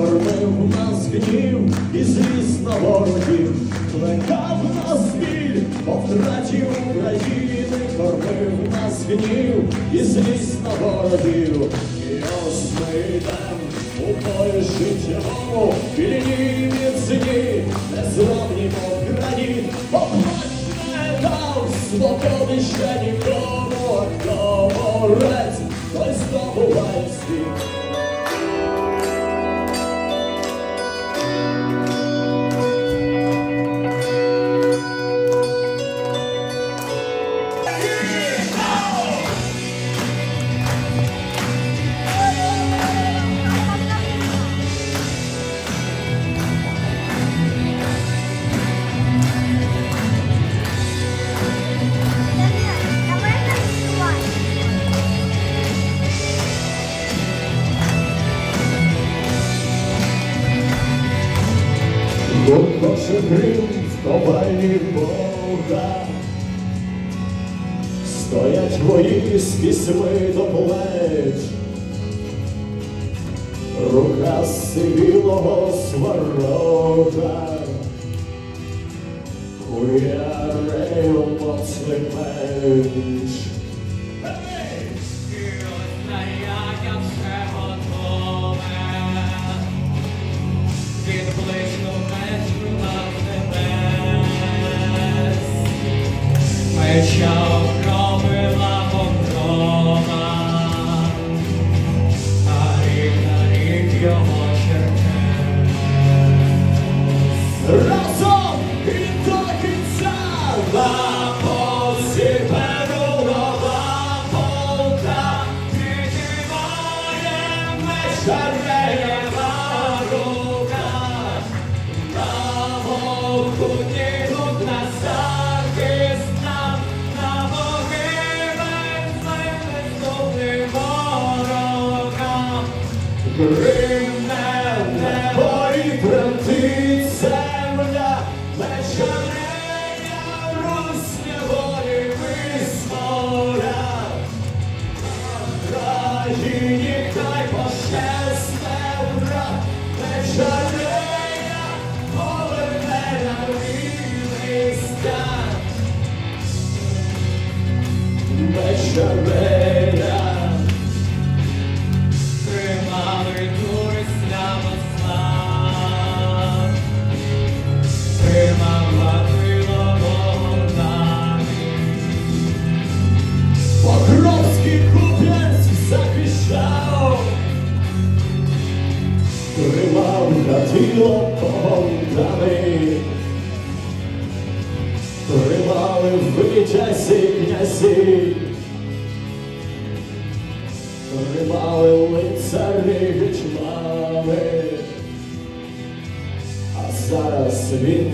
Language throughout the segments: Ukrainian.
кормив нас гнів і звісно ворогів, плекав нас біль по втраті України, кормив нас гнів і звісно ворогів. І ось ми йдем у полі життєвому, вільні міцні, незламні мов граніт, поплач не свободи ще нікому, хто борець, той здобуває світ. Твої з пісьми до плеч, рука сивілого сварога, хуярею моцний. Тримав тіло погонами, тримали витязі князі, тримали лицарі гетьмани, а зараз він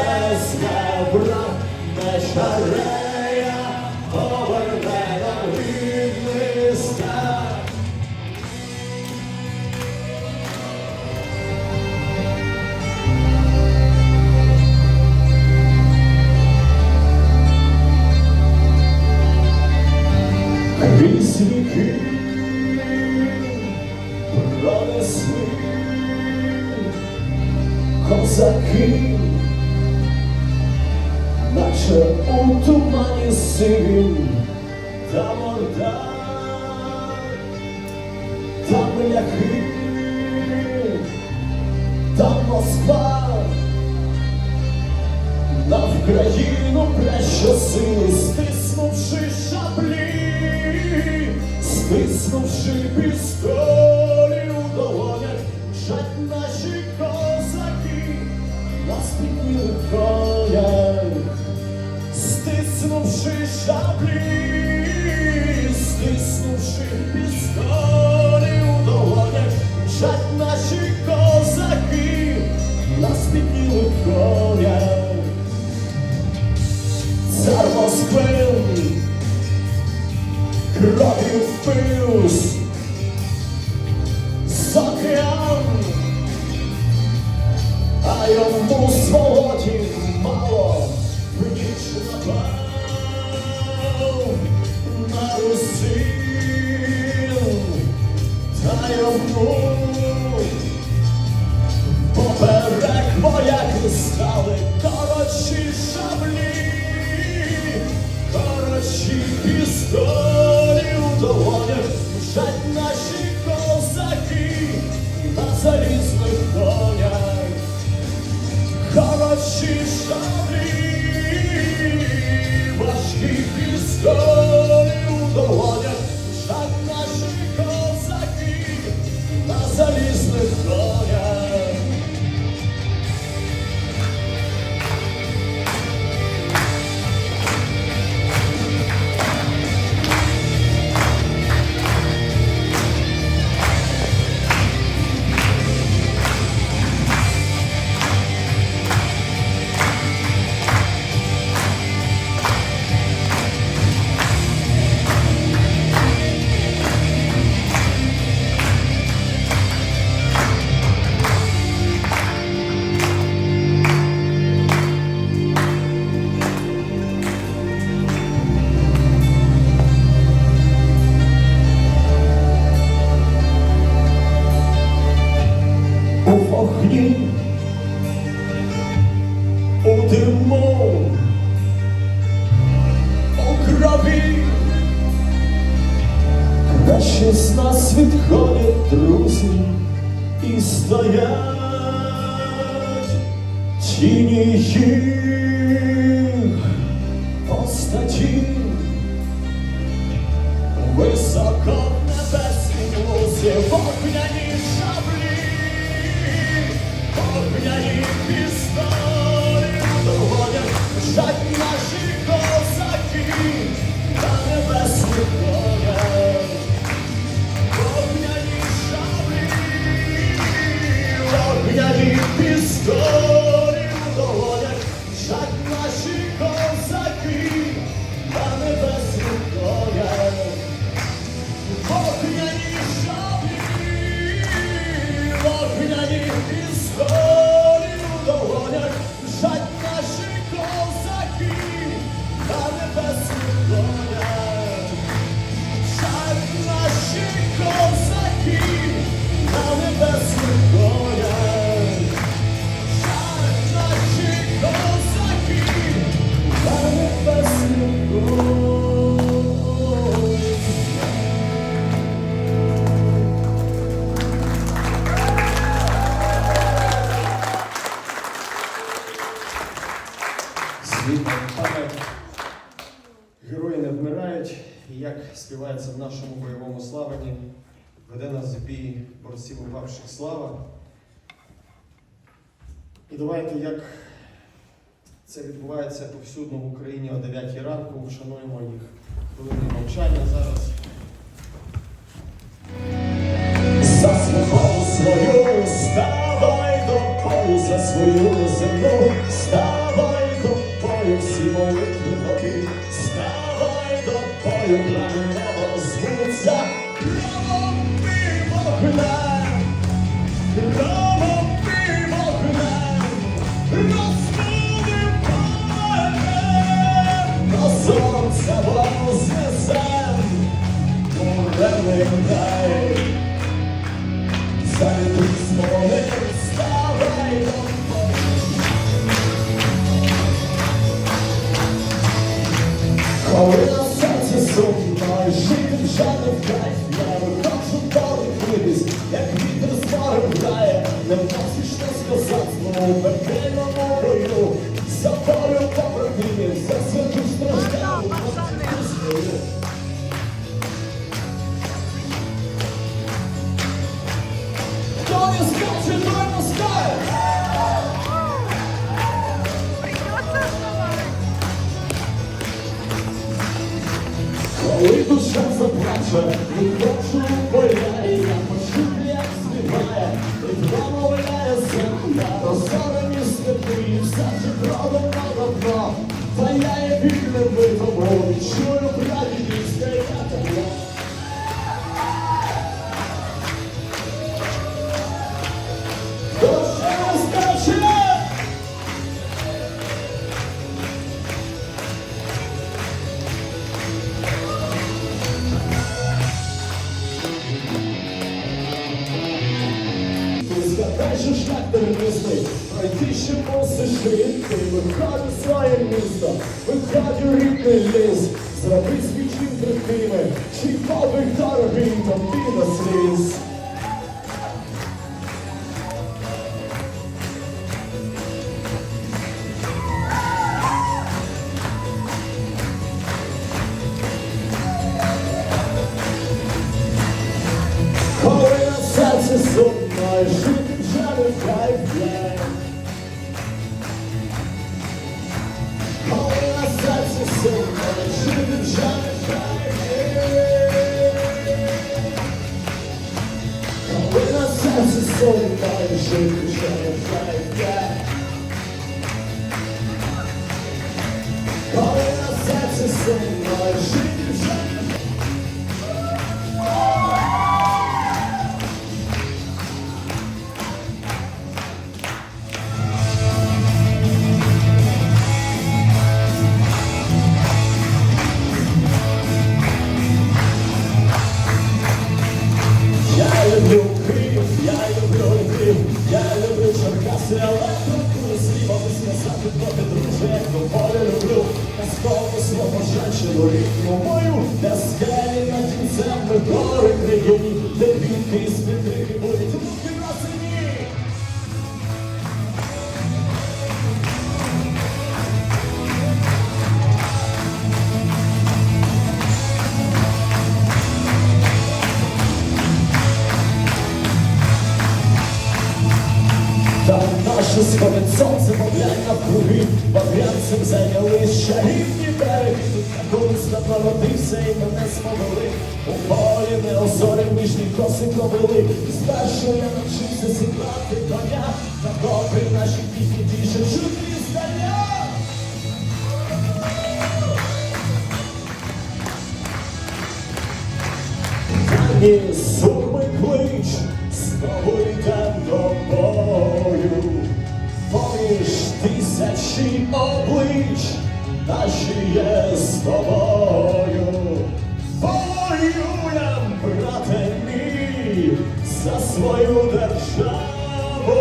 пощасне брат, Мешарея поверне нам рідний стар. Крізь віки пронесли козаки, сивім та морда, там ляхи, там Москва, на Вкраїну прещосили, стиснувши solid gold. веде нас в бій борців упавших слава. І давайте, як це відбувається повсюдно в Україні о 9 ранку, вшануємо їх хвилиною мовчання зараз. За свободу свою ставай до бою, за свою землю, ставай до бою, всі молитви ставай до бою, пламенево звуться love, love. Yes. Гори країні, де віки з підтримки будуть руки на сині. Там наше сходить сонце, мовлять навкруги, багрянцем зайнялись чарівні береги. Колись давно родився і мене смовили. У полі не озорі ніжні коси ковили. Спершу я навчився сідати коня, та доки наші пісні більше чути здання. Ні, сурми клич, знову йдем до бою. Поміж тисячі облич, наші є з тобою. Воюєм, брате мій, за свою державу,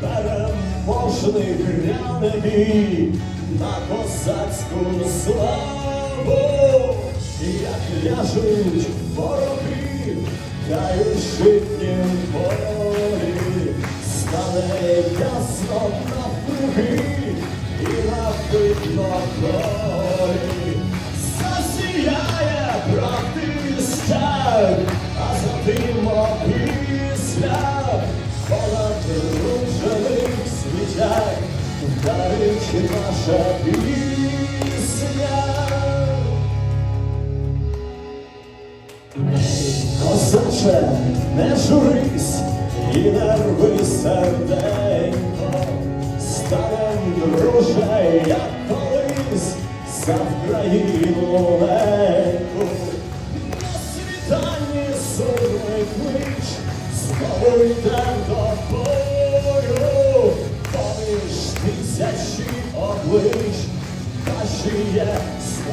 переможний гряне бій на козацьку славу. Як ляжуть вороги, даючи їм волі, стане ясно навкруги і напитно правди стяг, а за тим опісля понад дружених світях вдарить наша пісня. Козаче, не журись і не серденько, станем, друже, як колись за Вкраїну неньку. Клич, знову йдем до бою, поміж тисячі облич, наші є з